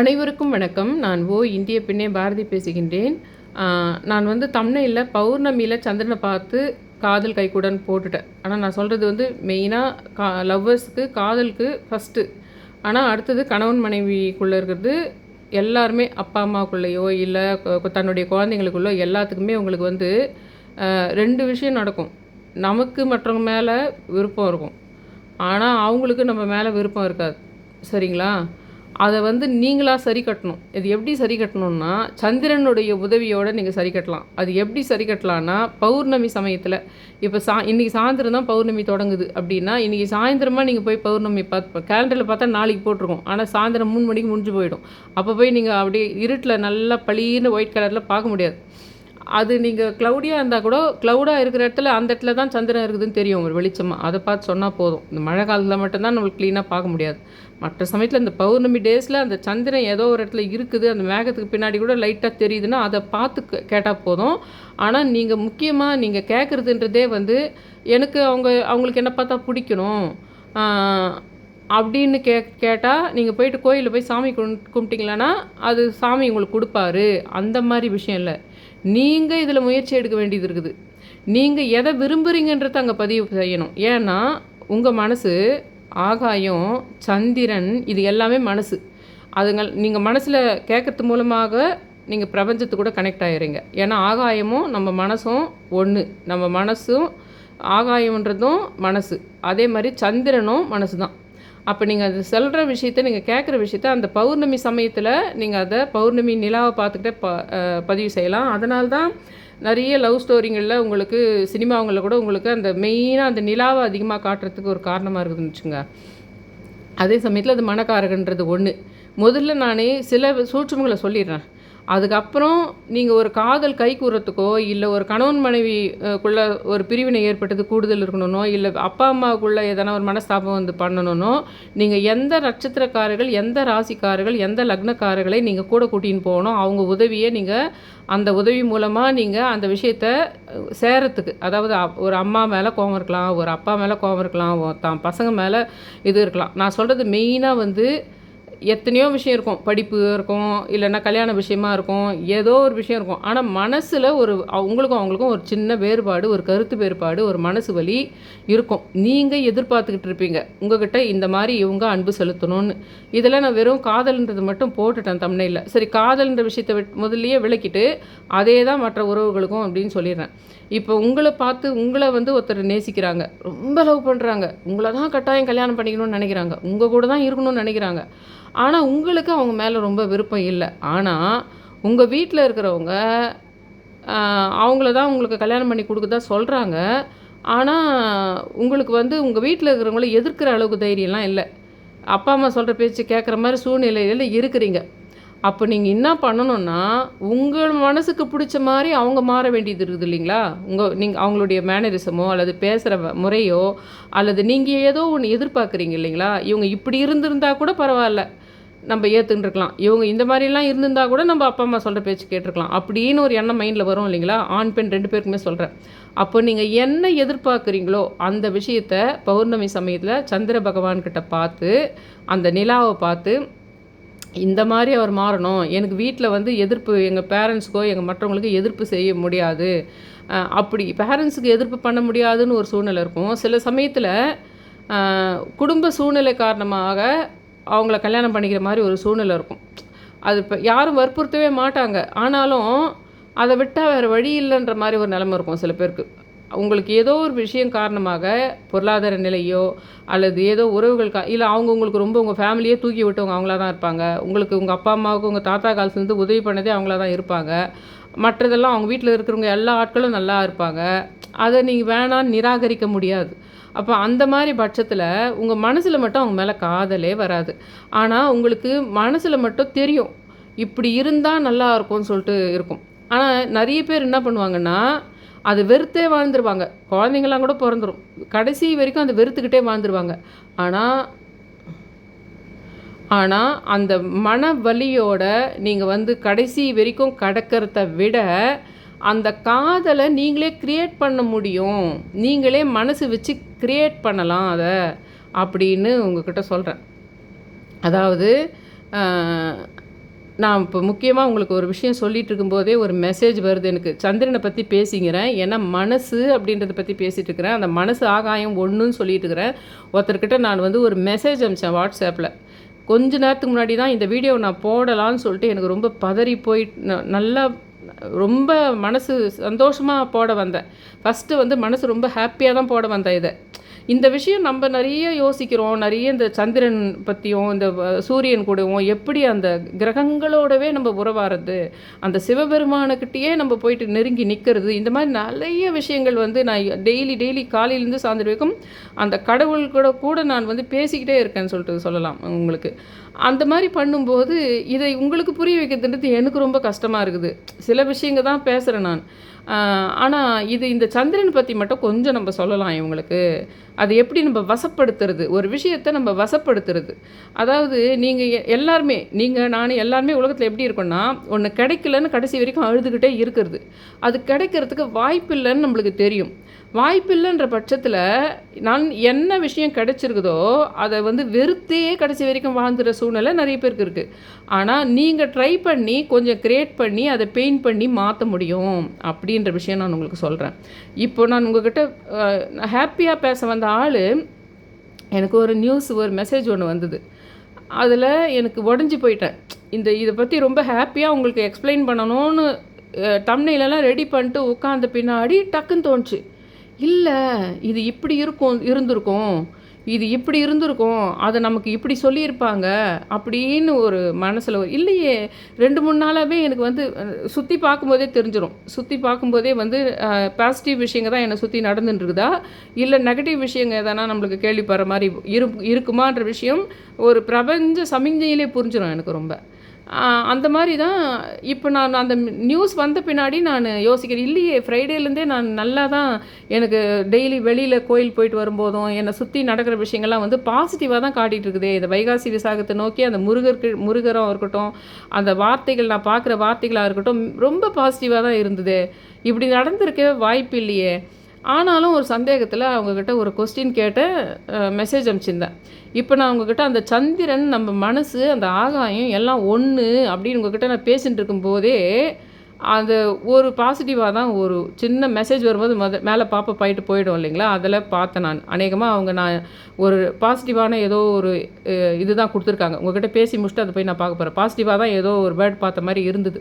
அனைவருக்கும் வணக்கம். நான் ஓ இந்திய பெண்ணே பாரதி பேசுகின்றேன். நான் வந்து தமிழில் பௌர்ணமியில் சந்திரனை பார்த்து காதல் கைக்கூடன் போட்டுட்டேன். ஆனால் நான் சொல்கிறது வந்து மெயினாக கா லவ்வர்ஸுக்கு காதலுக்கு ஃபஸ்ட்டு ஆனால் அடுத்தது கணவன் மனைவிக்குள்ளே இருக்கிறது எல்லாருமே அப்பா அம்மாக்குள்ளேயோ இல்லை தன்னுடைய குழந்தைங்களுக்குள்ளோ எல்லாத்துக்குமே உங்களுக்கு வந்து ரெண்டு விஷயம் நடக்கும். நமக்கு மற்றவங்க மேலே விருப்பம் இருக்கும். ஆனால் அவங்களுக்கு நம்ம மேலே விருப்பம் இருக்காது. சரிங்களா? அதை வந்து நீங்களாக சரி கட்டணும். இது எப்படி சரி கட்டணும்னா சந்திரனுடைய உதவியோடு நீங்கள் சரி கட்டலாம். அது எப்படி சரி கட்டலாம்னா பௌர்ணமி சமயத்தில். இப்போ சா இன்றைக்கி சாயந்தரம் தான் பௌர்ணமி தொடங்குது அப்படின்னா இன்றைக்கி சாயந்தரமாக நீங்கள் போய் பௌர்ணமி பார்த்து கேலண்டரில் பார்த்தா நாளைக்கு போட்டிருக்கோம். ஆனால் சாயந்தரம் மூணு மணிக்கு முடிஞ்சு போயிடும். அப்போ போய் நீங்கள் அப்படியே இருட்டில் நல்லா பளிர்னு ஒயிட் கலரில் பார்க்க முடியாது. அது நீங்கள் க்ளவுடியாக இருந்தால் கூட க்ளவுடாக இருக்கிற இடத்துல அந்த இடத்துல தான் சந்திரன் இருக்குதுன்னு தெரியும் ஒரு வெளிச்சமாக அதை பார்த்து சொன்னால் போதும். இந்த மழை காலத்தில் மட்டும்தான் நம்மளுக்கு க்ளீனாக பார்க்க முடியாது. மற்ற சமயத்தில் இந்த பௌர்ணமி டேஸில் அந்த சந்திரன் ஏதோ ஒரு இடத்துல இருக்குது அந்த மேகத்துக்கு பின்னாடி கூட லைட்டாக தெரியுதுன்னா அதை பார்த்து கேட்டால் போதும். ஆனால் நீங்கள் முக்கியமாக நீங்கள் கேட்குறதுன்றதே வந்து எனக்கு அவங்க அவங்களுக்கு என்ன பார்த்தா பிடிக்கணும். அப்படின்னு கே கேட்டால் நீங்கள் போயிட்டு கோயிலில் போய் சாமி கும் கும்பிட்டீங்களான்னா அது சாமி உங்களுக்கு கொடுப்பாரு. அந்த மாதிரி விஷயம் இல்லை. நீங்கள் இதில் முயற்சி எடுக்க வேண்டியது இருக்குது. நீங்கள் எதை விரும்புகிறீங்கன்றத அங்கே பதிவு செய்யணும். ஏன்னா உங்கள் மனசு ஆகாயம் சந்திரன் இது எல்லாமே மனசு. அதுங்கள் நீங்கள் மனசில் கேட்கறது மூலமாக நீங்கள் பிரபஞ்சத்து கூட கனெக்ட் ஆகிறீங்க ஏன்னா ஆகாயமும் நம்ம மனசும் ஒன்று நம்ம மனசும் ஆகாயம்ன்றதும் மனசு. அதே மாதிரி சந்திரனும் மனசு தான் அப்போ நீங்கள் அது சொல்கிற விஷயத்த நீங்கள் கேட்குற விஷயத்த அந்த பௌர்ணமி சமயத்தில் நீங்கள் அதை பௌர்ணமி நிலாவை பார்த்துக்கிட்டே ப பதிவு செய்யலாம். அதனால தான் நிறைய லவ் ஸ்டோரிங்களில் உங்களுக்கு சினிமாவங்களில் கூட உங்களுக்கு அந்த மெயினாக அந்த நிலாவை அதிகமாக காட்டுறதுக்கு ஒரு காரணமாக இருக்குதுன்னு வச்சுங்க அதே சமயத்தில் அது மனக்காரகன்றது ஒன்று முதல்ல நானே சில சூட்சமங்களை சொல்லிடுறேன். அதுக்கப்புறம் நீங்கள் ஒரு காதல் கை கூறத்துக்கோ இல்லை ஒரு கணவன் மனைவி குள்ள ஒரு பிரிவினை ஏற்பட்டது கூடுதல் இருக்கணும்னோ இல்லை அப்பா அம்மாவுக்குள்ளே எதனா ஒரு மனஸ்தாபம் வந்து பண்ணணும்னோ நீங்கள் எந்த நட்சத்திரக்காரர்கள் எந்த ராசிக்காரர்கள் எந்த லக்னக்காரர்களை நீங்கள் கூட கூட்டின்னு போகணும். அவங்க உதவியை நீங்கள் அந்த உதவி மூலமாக நீங்கள் அந்த விஷயத்த சேரத்துக்கு. அதாவது அப்- ஒரு அம்மா மேலே கோவம் இருக்கலாம் ஒரு அப்பா மேலே கோவம் இருக்கலாம் தான் பசங்க மேலே இது இருக்கலாம். நான் சொல்கிறது மெயினாக வந்து எத்தனையோ விஷயம் இருக்கும். படிப்பு இருக்கும் இல்லைன்னா கல்யாண விஷயமா இருக்கும் ஏதோ ஒரு விஷயம் இருக்கும். ஆனால் மனசில் ஒரு அவங்களுக்கும் அவங்களுக்கும் ஒரு சின்ன வேறுபாடு ஒரு கருத்து வேறுபாடு ஒரு மனசு வலி இருக்கும். நீங்கள் எதிர்பார்த்துக்கிட்டு இருப்பீங்க. உங்ககிட்ட இந்த மாதிரி இவங்க அன்பு செலுத்தணும்னு. இதெல்லாம் நான் வெறும் காதல்ன்றது மட்டும் போட்டுட்டேன் தமிழில் சரி காதல்ன்ற விஷயத்தை விட் முதல்லயே விளக்கிட்டு அதே தான் மற்ற உறவுகளுக்கும் அப்படின்னு சொல்லிடுறேன். இப்போ உங்களை பார்த்து உங்களை வந்து ஒருத்தர் நேசிக்கிறாங்க. ரொம்ப லவ் பண்ணுறாங்க உங்களை தான் கட்டாயம் கல்யாணம் பண்ணிக்கணும்னு நினைக்கிறாங்க. உங்கள் கூட தான் இருக்கணும்னு நினைக்கிறாங்க. ஆனால் உங்களுக்கு அவங்க மேலே ரொம்ப விருப்பம் இல்லை. ஆனால் உங்கள் வீட்டில் இருக்கிறவங்க அவங்கள தான் உங்களுக்கு கல்யாணம் பண்ணி கொடுக்குதா சொல்கிறாங்க ஆனால் உங்களுக்கு வந்து உங்கள் வீட்டில் இருக்கிறவங்கள எதிர்க்கிற அளவுக்கு தைரியம்லாம் இல்லை. அப்பா அம்மா சொல்கிற பேச்சு கேட்குற மாதிரி சூழ்நிலையில் இருக்கிறீங்க. அப்போ நீங்கள் என்ன பண்ணணும்னா உங்கள் மனசுக்கு பிடிச்ச மாதிரி அவங்க மாற வேண்டியது இருக்குது இல்லைங்களா? உங்கள் நீங்கள் அவங்களுடைய மேனரிசமோ அல்லது பேசுகிற முறையோ அல்லது நீங்கள் ஏதோ ஒன்று எதிர்பார்க்குறீங்க இல்லைங்களா? இவங்க இப்படி இருந்திருந்தா கூட பரவாயில்ல. நம்ம ஏற்றுருக்கலாம் இவங்க இந்த மாதிரிலாம் இருந்திருந்தா கூட நம்ம அப்பா அம்மா சொல்கிற பேச்சு கேட்டிருக்கலாம். அப்படின்னு ஒரு எண்ணம் மைண்டில் வரும் இல்லைங்களா? ஆண் பெண் ரெண்டு பேருக்குமே சொல்கிறேன் அப்போ நீங்கள் என்ன எதிர்பார்க்குறீங்களோ அந்த விஷயத்த பௌர்ணமி சமயத்தில் சந்திர பகவான்கிட்ட பார்த்து அந்த நிலாவை பார்த்து இந்த மாதிரி அவர் மாறணும். எனக்கு வீட்டில் வந்து எதிர்ப்பு எங்கள் பேரண்ட்ஸுக்கோ எங்கள் மற்றவங்களுக்கு எதிர்ப்பு செய்ய முடியாது. அப்படி பேரண்ட்ஸுக்கு எதிர்ப்பு பண்ண முடியாதுன்னு ஒரு சூழ்நிலை இருக்கும். சில சமயத்தில் குடும்ப சூழ்நிலை காரணமாக அவங்கள கல்யாணம் பண்ணிக்கிற மாதிரி ஒரு சூழ்நிலை இருக்கும். அது இப்போ யாரும் வற்புறுத்தவே மாட்டாங்க. ஆனாலும் அதை விட்டால் வேறு வழி இல்லைன்ற மாதிரி ஒரு நிலமை இருக்கும் சில பேருக்கு. உங்களுக்கு ஏதோ ஒரு விஷயம் காரணமாக பொருளாதார நிலையோ அல்லது ஏதோ உறவுகள் கா இல்லை அவங்க உங்களுக்கு ரொம்ப உங்கள் ஃபேமிலியே தூக்கி விட்டவங்க அவங்களா தான் இருப்பாங்க. உங்களுக்கு உங்கள் அப்பா அம்மாவுக்கு உங்கள் தாத்தா காலத்துலேருந்து உதவி பண்ணதே அவங்களா தான் இருப்பாங்க. மற்றதெல்லாம் அவங்க வீட்டில் இருக்கிறவங்க எல்லா ஆட்களும் நல்லா இருப்பாங்க. அதை நீங்கள் வேணான்னு நிராகரிக்க முடியாது. அப்போ அந்த மாதிரி பட்சத்தில் உங்கள் மனசில் மட்டும் அவங்க மேலே காதலே வராது. ஆனால் உங்களுக்கு மனசில் மட்டும் தெரியும். இப்படி இருந்தால் நல்லா இருக்கும்னு சொல்லிட்டு இருக்கும். ஆனால் நிறைய பேர் என்ன பண்ணுவாங்கன்னா அது வெறுத்தே வாழ்ந்துருவாங்க. குழந்தைங்களாம் கூட பிறந்துரும். கடைசி வரைக்கும் அதை வெறுத்துக்கிட்டே வாழ்ந்துருவாங்க. ஆனால் ஆனால் அந்த மன வலியோட நீங்கள் வந்து கடைசி வரைக்கும் கடக்கிறத விட அந்த காதலை நீங்களே க்ரியேட் பண்ண முடியும். நீங்களே மனசு வச்சு க்ரியேட் பண்ணலாம் அதை அப்படின்னு உங்ககிட்ட சொல்கிறேன் அதாவது நான் இப்போ முக்கியமாக உங்களுக்கு ஒரு விஷயம் சொல்லிகிட்டு இருக்கும்போதே ஒரு மெசேஜ் வருது எனக்கு. சந்திரனை பற்றி பேசிக்கிறேன் ஏன்னா மனசு அப்படின்றத பற்றி பேசிகிட்டு இருக்கிறேன். அந்த மனசு ஆகாயம் ஒன்றுன்னு சொல்லிட்டு இருக்கிறேன். ஒருத்தர்கிட்ட நான் வந்து ஒரு மெசேஜ் அனுப்பிச்சேன் வாட்ஸ்அப்பில் கொஞ்ச நேரத்துக்கு முன்னாடி தான் இந்த வீடியோ நான் போடலான்னு சொல்லிட்டு எனக்கு ரொம்ப பதறி போய் நல்லா ரொம்ப மனசு சந்தோஷமாக போட வந்தேன். ஃபஸ்ட்டு வந்து மனசு ரொம்ப ஹாப்பியாக தான் போட வந்தேன் இதை. இந்த விஷயம் நம்ம நிறைய யோசிக்கிறோம். நிறைய இந்த சந்திரன் பற்றியும் இந்த வ- சூரியன் கூடவும் எப்படி அந்த கிரகங்களோடவே நம்ம உறவாடுறது அந்த சிவபெருமானுக்கிட்டேயே நம்ம போயிட்டு நெருங்கி நிற்கிறது இந்த மாதிரி நிறைய விஷயங்கள் வந்து நான் டெய்லி டெய்லி காலையிலேருந்து சாயந்தரம் வரைக்கும் அந்த கடவுள் கூட கூட நான் வந்து பேசிக்கிட்டே இருக்கேன்னு சொல்லிட்டு சொல்லலாம் உங்களுக்கு. அந்த மாதிரி பண்ணும்போது இதை உங்களுக்கு புரிய வைக்கிறதுன்றது எனக்கு ரொம்ப கஷ்டமாக இருக்குது. சில விஷயங்கள் தான் பேசுகிறேன் நான். ஆனால் இது இந்த சந்திரன் பற்றி மட்டும் கொஞ்சம் நம்ம சொல்லலாம் இவங்களுக்கு. அது எப்படி நம்ம வசப்படுத்துறது? ஒரு விஷயத்தை நம்ம வசப்படுத்துறது. அதாவது நீங்கள் எல்லாருமே நீங்கள் நான் எல்லாருமே உலகத்தில் எப்படி இருக்கோன்னா ஒன்று கிடைக்கலன்னு கடைசி வரைக்கும் அழுதுகிட்டே இருக்கிறது. அது கிடைக்கிறதுக்கு வாய்ப்பு இல்லைன்னு நம்மளுக்கு தெரியும். வாய்ப்பில்லைன்ற பட்சத்தில் நான் என்ன விஷயம் கிடைச்சிருக்குதோ அதை வந்து வெறுத்தே கடைசி வரைக்கும் வாழ்ந்துற சூழ்நிலை நிறைய பேருக்கு இருக்குது ஆனால் நீங்கள் ட்ரை பண்ணி கொஞ்சம் க்ரியேட் பண்ணி அதை பெயிண்ட் பண்ணி மாற்ற முடியும் அப்படின்ற விஷயம் நான் உங்களுக்கு சொல்கிறேன் இப்போ நான் உங்ககிட்ட ஹாப்பியாக பேச வந்த ஆள் எனக்கு ஒரு நியூஸ் ஒரு மெசேஜ் ஒன்று வந்தது. அதில் எனக்கு உடஞ்சி போயிட்டேன். இந்த இதை பற்றி ரொம்ப ஹாப்பியாக உங்களுக்கு எக்ஸ்பிளைன் பண்ணணும்னு தம்னையிலலாம் ரெடி பண்ணிட்டு உட்காந்த பின்னாடி டக்குன்னு தோணுச்சு. இல்லை இது இப்படி இருக்கும் இருந்திருக்கும். இது இப்படி இருந்திருக்கும். அதை நமக்கு இப்படி சொல்லியிருப்பாங்க அப்படின்னு ஒரு மனசில் இல்லையே ரெண்டு மூணு நாளாகவே எனக்கு வந்து சுற்றி பார்க்கும்போதே தெரிஞ்சிடும் சுற்றி பார்க்கும்போதே வந்து பாசிட்டிவ் விஷயங்க தான் என்னை சுற்றி நடந்துட்டுருக்குதா இல்லை நெகட்டிவ் விஷயங்க எதனா நம்மளுக்கு கேள்விப்படுற மாதிரி இரு இருக்குமான்ற விஷயம் ஒரு பிரபஞ்ச சமிஞ்சையிலே புரிஞ்சிடும் எனக்கு ரொம்ப. அந்த மாதிரி தான் இப்போ நான் அந்த நியூஸ் வந்த பின்னாடி நான் யோசிக்கிறேன். இல்லையே ஃப்ரைடேலேருந்தே நான் நல்லா தான் எனக்கு டெய்லி வெளியில் கோயில் போயிட்டு வரும்போதும் என்னை சுற்றி நடக்கிற விஷயங்கள்லாம் வந்து பாசிட்டிவாக தான் காட்டிகிட்டு இருக்குதே. இந்த வைகாசி விசாகத்தை நோக்கி அந்த முருகருக்கு முருகரம் இருக்கட்டும் அந்த வார்த்தைகள் நான் பார்க்குற வார்த்தைகளாக இருக்கட்டும் ரொம்ப பாசிட்டிவாக தான் இருந்தது. இப்படி நடந்திருக்க வாய்ப்பு இல்லையே. ஆனாலும் ஒரு சந்தேகத்தில் அவங்கக்கிட்ட ஒரு கொஸ்டின் கேட்டு மெசேஜ் அனுப்பிச்சிருந்தேன். இப்போ நான் உங்ககிட்ட அந்த சந்திரன் நம்ம மனசு அந்த ஆகாயம் எல்லாம் ஒன்று அப்படின்னு உங்ககிட்ட நான் பேசிகிட்டு இருக்கும்போதே அது ஒரு பாசிட்டிவாக தான் ஒரு சின்ன மெசேஜ் வரும்போது மொத மேலே பாப்பா போயிட்டு போயிடும் இல்லைங்களா? அதில் பார்த்தேன் நான். அநேகமாக அவங்க நான் ஒரு பாசிட்டிவான ஏதோ ஒரு இதுதான் கொடுத்துருக்காங்க. உங்ககிட்ட பேசி முடிச்சுட்டு அதை போய் நான் பார்க்க போகிறேன் பாசிட்டிவாக தான் ஏதோ ஒரு பேர்ட் பார்த்த மாதிரி இருந்தது.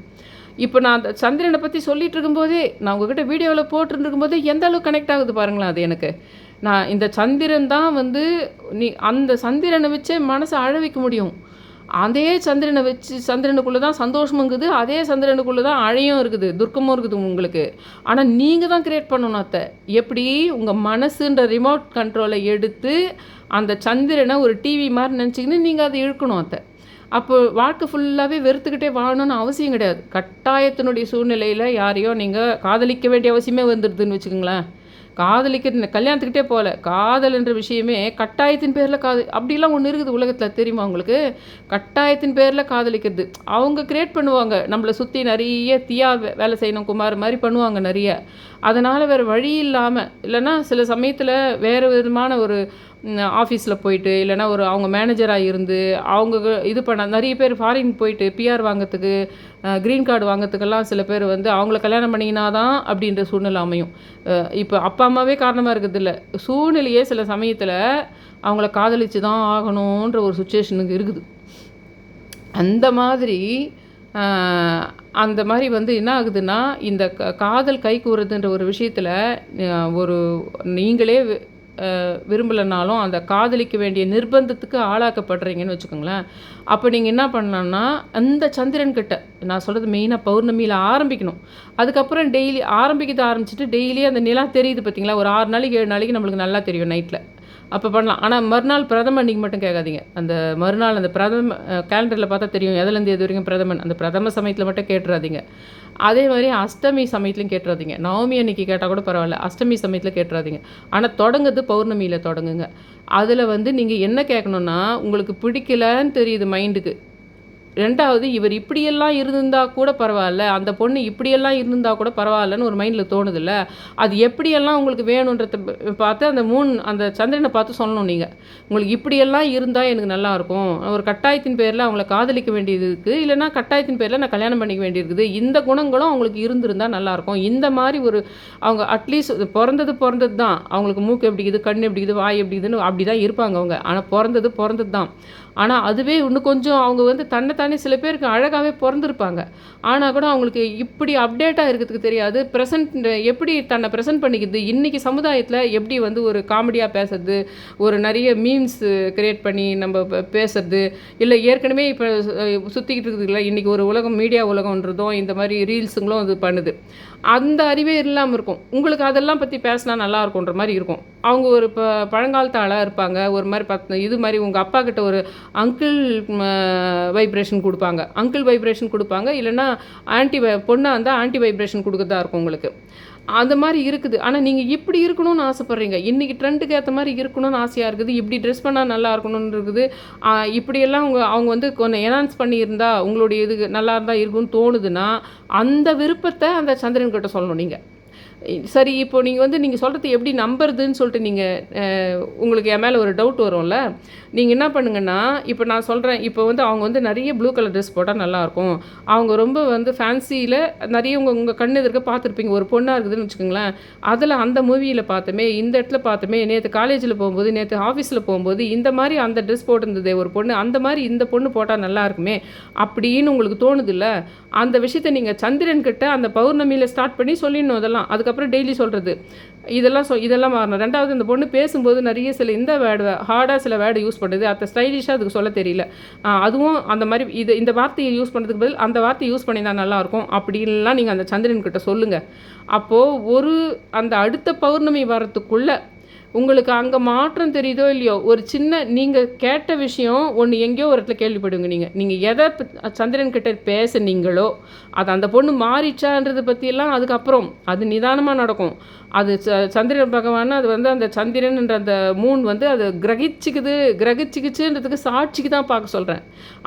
இப்போ நான் அந்த சந்திரனை பற்றி சொல்லிகிட்டு இருக்கும்போதே நான் உங்ககிட்ட வீடியோவில் போட்டுருக்கும்போதே எந்த அளவுக்கு கனெக்ட் ஆகுது பாருங்களேன் அது எனக்கு. நான் இந்த சந்திரன் தான் வந்து நீ அந்த சந்திரனை வச்சே மனசை அழ வைக்க முடியும். அதே சந்திரனை வச்சு சந்திரனுக்குள்ளே தான் சந்தோஷமும் இருக்குது. அதே சந்திரனுக்குள்ளே தான் அழையும் இருக்குது துர்க்கமும் இருக்குது உங்களுக்கு. ஆனால் நீங்கள் தான் கிரியேட் பண்ணணும் அத்தை. எப்படி? உங்கள் மனசுன்ற ரிமோட் கண்ட்ரோலை எடுத்து அந்த சந்திரனை ஒரு டிவி மாதிரி நினச்சிக்கின்னு நீங்கள் அதை இழுக்கணும் அத்தை. அப்போ வாழ்க்கை ஃபுல்லாகவே வெறுத்துக்கிட்டே வாழணும்னு அவசியம் கிடையாது. கட்டாயத்தினுடைய சூழ்நிலையில் யாரையோ நீங்கள் காதலிக்க வேண்டிய அவசியமே வந்துடுதுன்னு வச்சுக்கோங்களேன். காதலிக்க கல்யாணத்துக்கிட்டே போகல காதல் என்ற விஷயமே கட்டாயத்தின் பேரில் காது அப்படிலாம் ஒன்று இருக்குது உலகத்தில் தெரியுமா அவங்களுக்கு கட்டாயத்தின் பேரில் காதலிக்கிறது. அவங்க கிரியேட் பண்ணுவாங்க நம்மளை சுற்றி நிறைய தீயா வே- வேலை செய்யணும் குமார் மாதிரி பண்ணுவாங்க நிறைய. அதனால் வேறு வழி இல்லாமல் இல்லைன்னா சில சமயத்தில் வேறு விதமான ஒரு ஆஃபீஸில் போயிட்டு இல்லைன்னா ஒரு அவங்க மேனேஜராக இருந்து அவங்க இது பண்ண நிறைய பேர் ஃபாரின் போயிட்டு பிஆர் வாங்கிறதுக்கு க்ரீன் கார்டு வாங்கிறதுக்கெல்லாம் சில பேர் வந்து அவங்கள கல்யாணம் பண்ணிங்கன்னா தான் அப்படின்ற சூழ்நிலை அமையும். இப்போ அப்பா அம்மாவே காரணமாக இருக்கிறதில்ல. சூழ்நிலையே சில சமயத்தில் அவங்கள காதலிச்சு தான் ஆகணுன்ற ஒரு சுச்சுவேஷனுக்கு இருக்குது. அந்த மாதிரி அந்த மாதிரி வந்து என்ன ஆகுதுன்னா இந்த க காதல் கை கூறுதுன்ற ஒரு விஷயத்தில் ஒரு நீங்களே விரும்பலைனாலும் அந்த காதலிக்க வேண்டிய நிர்பந்தத்துக்கு ஆளாக்கப்படுறீங்கன்னு வச்சுக்கோங்களேன். அப்போ நீங்கள் என்ன பண்ணலாம்னா அந்த சந்திரன் கிட்ட நான் சொல்கிறது மெயினாக பௌர்ணமியில் ஆரம்பிக்கணும். அதுக்கப்புறம் டெய்லி ஆரம்பிக்கிறது ஆரம்பிச்சிட்டு டெய்லி அந்த நிலா தெரியுது பார்த்தீங்களா ஒரு ஆறு நாளைக்கு ஏழு நாளைக்கு நம்மளுக்கு நல்லா தெரியும் நைட்டில் அப்போ பண்ணலாம். ஆனால் மறுநாள் பிரதம அன்றைக்கி மட்டும் கேட்காதீங்க. அந்த மறுநாள் அந்த பிரதம கேலண்டரில் பார்த்தா தெரியும். எதுலேருந்து எது வரைக்கும் பிரதமன் அந்த பிரதம சமயத்தில் மட்டும் கேட்டுறாதீங்க. அதே மாதிரி அஷ்டமி சமயத்துலையும் கேட்டுறாதீங்க. நவமி அன்னைக்கு கேட்டால் கூட பரவாயில்ல. அஷ்டமி சமயத்தில் கேட்டுறாதீங்க. ஆனால் தொடங்குது பௌர்ணமியில் தொடங்குங்க. அதில் வந்து நீங்கள் என்ன கேட்கணுன்னா உங்களுக்கு பிடிக்கலன்னு தெரியுது மைண்டுக்கு ரெண்டாவது இவர் இப்படியெல்லாம் இருந்திருந்தா கூட பரவாயில்ல அந்த பொண்ணு இப்படியெல்லாம் இருந்திருந்தா கூட பரவாயில்லன்னு ஒரு மைண்டில் தோணுதில்ல. அது எப்படியெல்லாம் உங்களுக்கு வேணுன்றத பார்த்து அந்த மூன் அந்த சந்திரனை பார்த்து சொல்லணும் நீங்கள் உங்களுக்கு இப்படியெல்லாம் இருந்தால் எனக்கு நல்லாயிருக்கும். ஒரு கட்டாயத்தின் பேரில் அவங்கள காதலிக்க வேண்டியது இருக்குது இல்லைன்னா கட்டாயத்தின் பேரில் நான் கல்யாணம் பண்ணிக்க வேண்டியிருக்குது இந்த குணங்களும் அவங்களுக்கு இருந்திருந்தால் நல்லாயிருக்கும். இந்த மாதிரி ஒரு அவங்க அட்லீஸ்ட் பிறந்தது பிறந்தது தான் அவங்களுக்கு மூக்கு எப்படி இருக்குது கண் எப்படி இருக்குது வாய் எப்படி இருக்குதுன்னு அப்படி தான் இருப்பாங்க அவங்க. ஆனால் பிறந்தது பிறந்தது தான் ஆனால் அதுவே இன்னும் கொஞ்சம் அவங்க வந்து தன்னைத்தானே சில பேருக்கு அழகாகவே பிறந்திருப்பாங்க. ஆனால் கூட அவங்களுக்கு இப்படி அப்டேட்டாக இருக்கிறதுக்கு தெரியாது. ப்ரெசன்ட் எப்படி தன்னை ப்ரெசென்ட் பண்ணிக்கிறது? இன்றைக்கி சமுதாயத்தில் எப்படி வந்து ஒரு காமெடியாக பேசுறது? ஒரு நிறைய மீம்ஸ் க்ரியேட் பண்ணி நம்ம பேசுறது? இல்லை ஏற்கனவே இப்போ சுற்றிக்கிட்டு இருக்குதுல்ல இன்றைக்கி ஒரு உலகம் மீடியா உலகம்ன்றதும் இந்த மாதிரி ரீல்ஸுங்களும் இது பண்ணுது. அந்த அறிவே இல்லாமல் இருக்கும். உங்களுக்கு அதெல்லாம் பற்றி பேசினா நல்லா இருக்கும்ன்ற மாதிரி இருக்கும். அவங்க ஒரு இப்போ பழங்காலத்து ஆளாக இருப்பாங்க. ஒரு மாதிரி பத் இது மாதிரி உங்கள் அப்பா கிட்ட ஒரு அங்கிள் வைப்ரேஷன் கொடுப்பாங்க. அங்கிள் வைப்ரேஷன் கொடுப்பாங்க. இல்லைன்னா ஆன்டி பொண்ணாக இருந்தால் ஆன்டி வைப்ரேஷன் கொடுக்கறதா இருக்கும் உங்களுக்கு. அந்த மாதிரி இருக்குது. ஆனால் நீங்கள் இப்படி இருக்கணும்னு ஆசைப்பட்றீங்க. இன்றைக்கி ட்ரெண்டுக்கு ஏற்ற மாதிரி இருக்கணும்னு ஆசையாக இருக்குது. இப்படி ட்ரெஸ் பண்ணால் நல்லா இருக்கணும்னு இருக்குது. இப்படியெல்லாம் அவங்க அவங்க வந்து கொஞ்சம் என்ஹான்ஸ் பண்ணியிருந்தா உங்களுடைய இது நல்லா இருந்தால் இருக்கும்னு தோணுதுன்னா அந்த விருப்பத்தை அந்த சந்திரன்கிட்ட சொல்லணும் நீங்கள் சரி இப்போ நீங்கள் வந்து நீங்கள் சொல்கிறது எப்படி நம்புறதுன்னு சொல்லிட்டு நீங்கள் உங்களுக்கு என் மேலே ஒரு டவுட் வரும்ல நீங்கள் என்ன பண்ணுங்கன்னா இப்போ நான் சொல்கிறேன் இப்போ வந்து அவங்க வந்து நிறைய ப்ளூ கலர் ட்ரெஸ் போட்டால் நல்லாயிருக்கும். அவங்க ரொம்ப வந்து ஃபேன்சியில் நிறைய உங்கள் உங்கள் கண் எதிர்க்க பார்த்துருப்பீங்க. ஒரு பொண்ணாக இருக்குதுன்னு வச்சுக்கோங்களேன் அதில் அந்த மூவியில் பார்த்தோமே இந்த இடத்துல பார்த்தோமே நேற்று காலேஜில் போகும்போது நேற்று ஆஃபீஸில் போகும்போது இந்த மாதிரி அந்த ட்ரெஸ் போட்டிருந்ததே ஒரு பொண்ணு அந்த மாதிரி இந்த பொண்ணு போட்டால் நல்லா இருக்குமே அப்படின்னு உங்களுக்கு தோணுதில்ல? அந்த விஷயத்தை நீங்கள் சந்திரன் கிட்ட அந்த பௌர்ணமியில் ஸ்டார்ட் பண்ணி சொல்லிடணும் அதெல்லாம். அதுக்கப்புறம் டெய்லி சொல்கிறது இதெல்லாம் சொ இதெல்லாம் மாறணும். ரெண்டாவது இந்த பொண்ணு பேசும்போது நிறைய சில இந்த வேர்டு ஹார்டாக சில வேர்டு யூஸ் பண்ணுது அந்த ஸ்டைலிஷாக அதுக்கு சொல்ல தெரியல. அதுவும் அந்த மாதிரி இது இந்த வார்த்தையை யூஸ் பண்ணுறதுக்கு பதில் அந்த வார்த்தையை யூஸ் பண்ணியிருந்தால் நல்லாயிருக்கும். அப்படின்லாம் நீங்கள் அந்த சந்திரன்கிட்ட சொல்லுங்கள் அப்போது ஒரு அந்த அடுத்த பௌர்ணமி வரத்துக்குள்ளே உங்களுக்கு அங்கே மாற்றம் தெரியுதோ இல்லையோ ஒரு சின்ன நீங்கள் கேட்ட விஷயம் ஒன்று எங்கேயோ ஒரு இடத்துல கேள்விப்படுங்க நீங்கள் நீங்கள் எதை சந்திரன்கிட்ட சந்திரன் பேசுனீங்களோ அது அந்த பொண்ணு மாறிச்சான்றதை பற்றியெல்லாம் அதுக்கப்புறம் அது நிதானமாக நடக்கும். அது ச சந்திரன் பகவான் அது வந்து அந்த சந்திரன்ன்ற அந்த மூன் வந்து அது கிரகிச்சிக்குது கிரகிச்சிக்குச்சுன்றதுக்கு சாட்சிக்கு தான் பார்க்க சொல்கிறேன்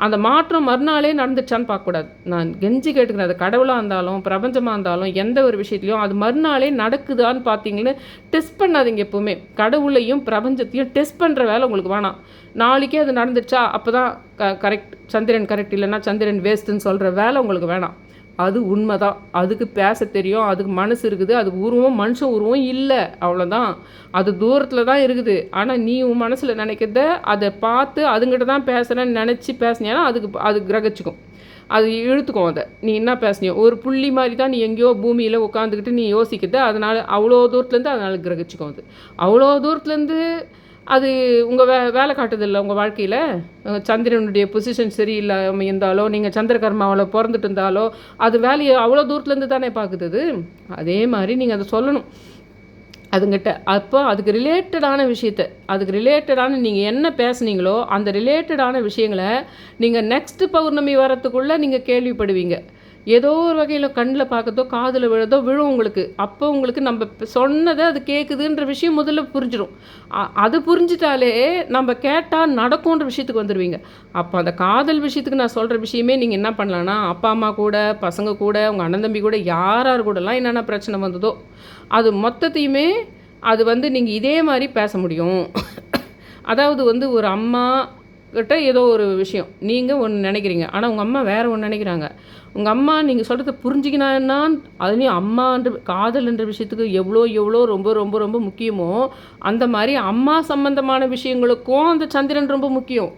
அந்த மாற்றம் மறுநாளே நடந்துச்சான்னு பார்க்கக்கூடாது நான் கெஞ்சி கேட்டுக்கிறேன் அது கடவுளாக இருந்தாலும் பிரபஞ்சமாக இருந்தாலும் எந்த ஒரு விஷயத்துலையும் அது மறுநாளே நடக்குதான்னு பார்த்தீங்கன்னு டெஸ்ட் பண்ணாதீங்க எப்போவுமே. கடவுளையும் பிரபஞ்சத்தையும் டெஸ்ட் பண்ணுற வேலை உங்களுக்கு வேணாம். நாளைக்கே அது நடந்துச்சா அப்போ தான் க கரெக்ட் சந்திரன் கரெக்ட் இல்லைன்னா சந்திரன் வேஸ்ட்டுன்னு சொல்கிற வேலை உங்களுக்கு வேணாம். அது உண்மை தான் அதுக்கு பேச தெரியும் அதுக்கு மனசு இருக்குது அதுக்கு உருவம் மனுஷன் உருவம் இல்லை அவ்வளோதான் அது தூரத்தில் தான் இருக்குது. ஆனால் நீ உன் மனசில் நினைக்கிறத அதை பார்த்து அதுங்கிட்ட தான் பேசுகிறேன்னு நினச்சி பேசினேன்னா அதுக்கு அது கிரகிச்சிக்கும். அது இழுத்துக்கும் அதை. நீ என்ன பேசுனியோ? ஒரு புள்ளி மாதிரி தான் நீ எங்கேயோ பூமியில் உட்காந்துக்கிட்டு நீ யோசிக்கிறது அதனால் அவ்வளோ தூரத்துலேருந்து அதனால் கிரகிச்சுக்கும் அது. அவ்வளோ தூரத்துலேருந்து அது உங்கள் வே வேலை காட்டுதில்லை உங்கள் வாழ்க்கையில்? சந்திரனுடைய பொசிஷன் சரியில்லாமல் இருந்தாலோ நீங்கள் சந்திரகர்மாவில் பிறந்துட்டு இருந்தாலோ அது வேலையை அவ்வளோ தூரத்துலேருந்து தானே பார்க்குது அது? அதே மாதிரி நீங்கள் அதை சொல்லணும். அதுங்கிட்ட அப்போ அதுக்கு ரிலேட்டடான விஷயத்த அதுக்கு ரிலேட்டடான நீங்கள் என்ன பேசுனீங்களோ அந்த ரிலேட்டடான விஷயங்களை நீங்கள் நெக்ஸ்ட் பௌர்ணமி வரத்துக்குள்ளே நீங்கள் கேள்விப்படுவீங்க. ஏதோ ஒரு வகையில் கண்ணில் பார்க்கறதோ காதில் விழுதோ விழும் உங்களுக்கு. அப்போ உங்களுக்கு நம்ம சொன்னதை அது கேட்குதுன்ற விஷயம் முதல்ல புரிஞ்சிடும் அது புரிஞ்சிட்டாலே நம்ம கேட்டால் நடக்கும்ன்ற விஷயத்துக்கு வந்துடுவீங்க அப்போ அந்த காதல் விஷயத்துக்கு நான் சொல்கிற விஷயமே நீங்கள் என்ன பண்ணலான்னா அப்பா அம்மா கூட பசங்க கூட உங்கள் அண்ணன் தம்பி கூட யாரார் கூடலாம் என்னென்ன பிரச்சனை வந்ததோ அது மொத்தத்தையுமே அது வந்து நீங்கள் இதே மாதிரி பேச முடியும். அதாவது வந்து ஒரு அம்மா கிட்ட ஏதோ ஒரு விஷயம். நீங்கள் ஒன்று நினைக்கிறீங்க. ஆனால் உங்கள் அம்மா வேறு ஒன்று நினைக்கிறாங்க. உங்கள் அம்மா நீங்கள் சொல்கிறத புரிஞ்சிக்கினான்னா அதுலேயும் அம்மான்ற காதல்ன்ற விஷயத்துக்கு எவ்வளோ எவ்வளோ ரொம்ப ரொம்ப ரொம்ப முக்கியமோ அந்த மாதிரி அம்மா சம்பந்தமான விஷயங்களுக்கும் அந்த சந்திரன் ரொம்ப முக்கியம்.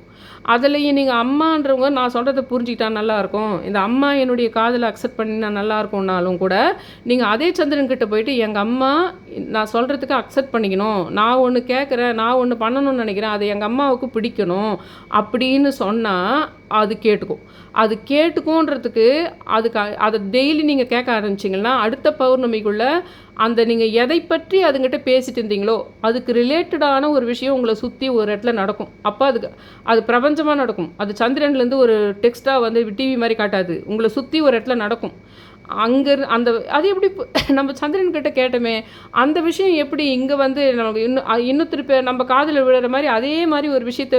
அதுலேயும் நீங்கள் அம்மான்றவங்க நான் சொல்கிறத புரிஞ்சுக்கிட்டா நல்லாயிருக்கும் இந்த அம்மா என்னுடைய காதில் அக்செப்ட் பண்ணினா நல்லா இருக்கும்னாலும் கூட நீங்கள் அதே சந்திரன் கிட்டே போயிட்டு எங்கள் அம்மா நான் சொல்கிறதுக்கு அக்செப்ட் பண்ணிக்கணும். நான் ஒன்று கேட்குறேன் நான் ஒன்று பண்ணணும்னு நினைக்கிறேன். அது எங்கள் அம்மாவுக்கு பிடிக்கணும். அப்படின்னு சொன்னால் அது கேட்டுக்கும். அது கேட்டுக்கோன்றதுக்கு அதுக்கு அதை டெய்லி நீங்கள் கேட்க ஆரம்பிச்சிங்கன்னா அடுத்த பௌர்ணமிக்குள்ளே அந்த நீங்கள் எதை பற்றி அதுங்கிட்ட பேசிட்டு இருந்தீங்களோ அதுக்கு ரிலேட்டடான ஒரு விஷயம் உங்களை சுற்றி ஒரு இடத்துல நடக்கும். அப்போ அதுக்கு அது பிரபஞ்சமாக நடக்கும். அது சந்திரன்லேருந்து ஒரு டெக்ஸ்ட்டாக வந்து டிவி மாதிரி காட்டாது. உங்களை சுற்றி ஒரு இடத்துல நடக்கும். அங்கே அந்த அது எப்படி நம்ம சந்திரன் கிட்ட கேட்டோமே அந்த விஷயம் எப்படி இங்கே வந்து நமக்கு இன்னும் அ- இன்னும் திருப்பி நம்ம காதில் விழுற மாதிரி அதே மாதிரி ஒரு விஷயத்த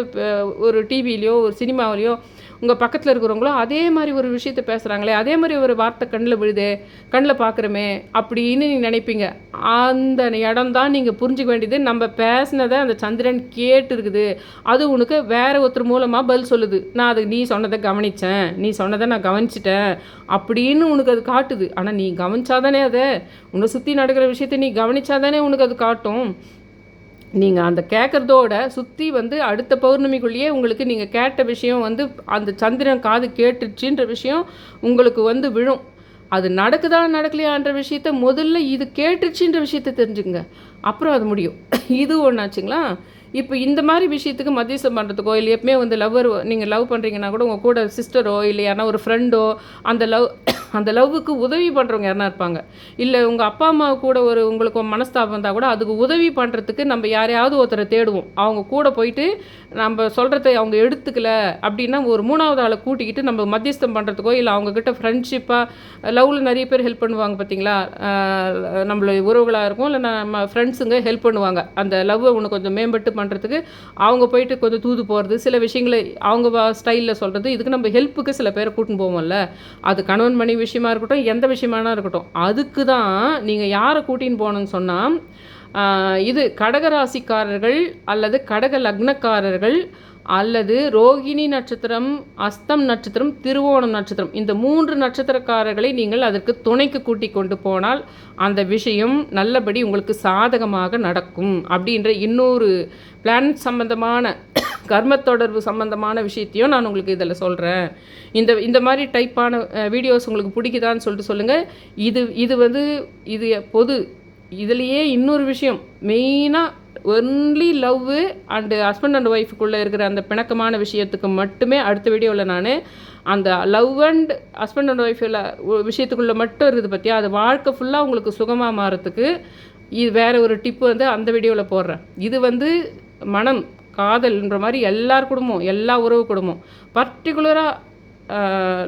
ஒரு டிவிலையோ ஒரு சினிமாவிலையோ உங்கள் பக்கத்தில் இருக்கிறவங்களும் அதே மாதிரி ஒரு விஷயத்த பேசுகிறாங்களே அதே மாதிரி ஒரு வார்த்தை கண்ணில் விழுதே கண்ணில் பார்க்குறோமே அப்படின்னு நீங்கள் நினைப்பீங்க. அந்த இடம் தான் நீங்கள் புரிஞ்சுக்க வேண்டியது. நம்ம பேசினதை அந்த சந்திரன் கேட்டு இருக்குது அது உனக்கு வேற ஒருத்தர் மூலமாக பதில் சொல்லுது. நான் அது நீ சொன்னதை கவனித்தேன் நீ சொன்னதை நான் கவனிச்சிட்டேன் அப்படின்னு உனக்கு அது காட்டுது. ஆனால் நீ கவனிச்சாதானே அதை? உன்னை சுற்றி நடக்கிற விஷயத்தை நீ கவனிச்சாதானே உனக்கு அது காட்டும். நீங்கள் அந்த கேட்குறதோட சுற்றி வந்து அடுத்த பௌர்ணமிக்குள்ளேயே உங்களுக்கு நீங்கள் கேட்ட விஷயம் வந்து அந்த சந்திரன் காது கேட்டுச்சுன்ற விஷயம் உங்களுக்கு வந்து விழும். அது நடக்குதா நடக்கலையான்ற விஷயத்த முதல்ல இது கேட்டுச்சுன்ற விஷயத்த தெரிஞ்சுங்க அப்புறம் அது முடியும். இது ஒன்றாச்சுங்களா இப்போ இந்த மாதிரி விஷயத்துக்கு மத்தியஸ்தம் பண்ணுறதுக்கோ இல்லை எப்பவுமே வந்து லவ்வர் நீங்கள் லவ் பண்ணுறீங்கன்னா கூட உங்கள் கூட சிஸ்டரோ இல்லை யாரா ஒரு ஃப்ரெண்டோ அந்த லவ் அந்த லவ்வுக்கு உதவி பண்ணுறவங்க யாரா இருப்பாங்க. இல்லை உங்கள் அப்பா அம்மா கூட ஒரு உங்களுக்கு மனஸ்தாபம் இருந்தால் கூட அதுக்கு உதவி பண்ணுறதுக்கு நம்ம யாரையாவது ஒருத்தரை தேடுவோம். அவங்க கூட போயிட்டு நம்ம சொல்கிறத அவங்க எடுத்துக்கல அப்படின்னா ஒரு மூணாவது ஆளை கூட்டிக்கிட்டு நம்ம மத்தியஸ்தம் பண்ணுறதுக்கோ இல்லை அவங்கக்கிட்ட ஃப்ரெண்ட்ஷிப்பாக லவ்வில் நிறைய பேர் ஹெல்ப் பண்ணுவாங்க பார்த்தீங்களா? நம்மளுடைய உறவுகளாக இருக்கும் இல்லை நம்ம ஃப்ரெண்ட்ஸுங்க ஹெல்ப் பண்ணுவாங்க. அந்த லவ்வை உனக்கு கொஞ்சம் மேம்பட்டு பண்ணுறதுக்கு அவங்க போயிட்டு கொஞ்சம் தூது போகிறது சில விஷயங்களை அவங்க ஸ்டைலில் சொல்கிறது இதுக்கு நம்ம ஹெல்ப்புக்கு சில பேரை கூட்டின்னு போவோம்ல. அது கணவன் மணி விஷயமா இருக்கட்டும் எந்த விஷயமானா இருக்கட்டும் அதுக்கு தான் நீங்கள் யாரை கூட்டின்னு போகணுன்னு சொன்னால் இது கடகராசிக்காரர்கள் அல்லது கடக லக்னக்காரர்கள் அல்லது ரோகிணி நட்சத்திரம் அஸ்தம் நட்சத்திரம் திருவோணம் நட்சத்திரம். இந்த மூன்று நட்சத்திரக்காரர்களை நீங்கள் அதற்கு துணைக்கு கூட்டி கொண்டு போனால் அந்த விஷயம் நல்லபடி உங்களுக்கு சாதகமாக நடக்கும் அப்படின்ற இன்னொரு பிளானட் சம்பந்தமான கர்ம தொடர்பு சம்பந்தமான விஷயத்தையும் நான் உங்களுக்கு இதில் சொல்கிறேன் இந்த இந்த மாதிரி டைப்பான வீடியோஸ் உங்களுக்கு பிடிக்குதான்னு சொல்லிட்டு சொல்லுங்கள் இது இது வந்து இது பொது இதுலேயே இன்னொரு விஷயம். மெயினாக only love and husband and ஒய்ஃபுக்குள்ளே இருக்கிற அந்த பிணக்கமான விஷயத்துக்கு மட்டுமே அடுத்த வீடியோவில் நான் அந்த லவ் அண்ட் ஹஸ்பண்ட் அண்ட் ஒய்ஃபில் விஷயத்துக்குள்ளே மட்டும் இருக்குது பார்த்தியா அது வாழ்க்கை ஃபுல்லாக உங்களுக்கு சுகமாக மாறத்துக்கு இது வேறு ஒரு டிப்பு வந்து அந்த வீடியோவில் போடுறேன். இது வந்து மனம் காதல்ன்ற மாதிரி எல்லார் குடும்பம் எல்லா உறவு குடும்பம் பர்டிகுலராக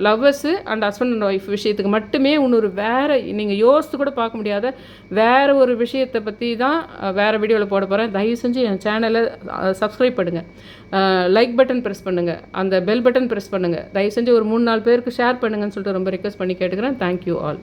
lovers and husband and wife விஷயத்துக்கு மட்டுமே இன்னொரு வேறு நீங்கள் யோசித்து கூட பார்க்க முடியாத வேறு ஒரு விஷயத்தை பற்றி தான் வேறு வீடியோவில் போட போகிறேன் தயவு செஞ்சு என் சேனலை சப்ஸ்கிரைப் பண்ணுங்கள் லைக் பட்டன் ப்ரெஸ் பண்ணுங்கள் அந்த பெல் பட்டன் ப்ரெஸ் பண்ணுங்கள் தயவு செஞ்சு ஒரு மூணு நாலு பேருக்கு ஷேர் பண்ணுங்கன்னு சொல்லிட்டு ரொம்ப ரிக்வஸ்ட் பண்ணி கேட்டுக்கிறேன். Thank you all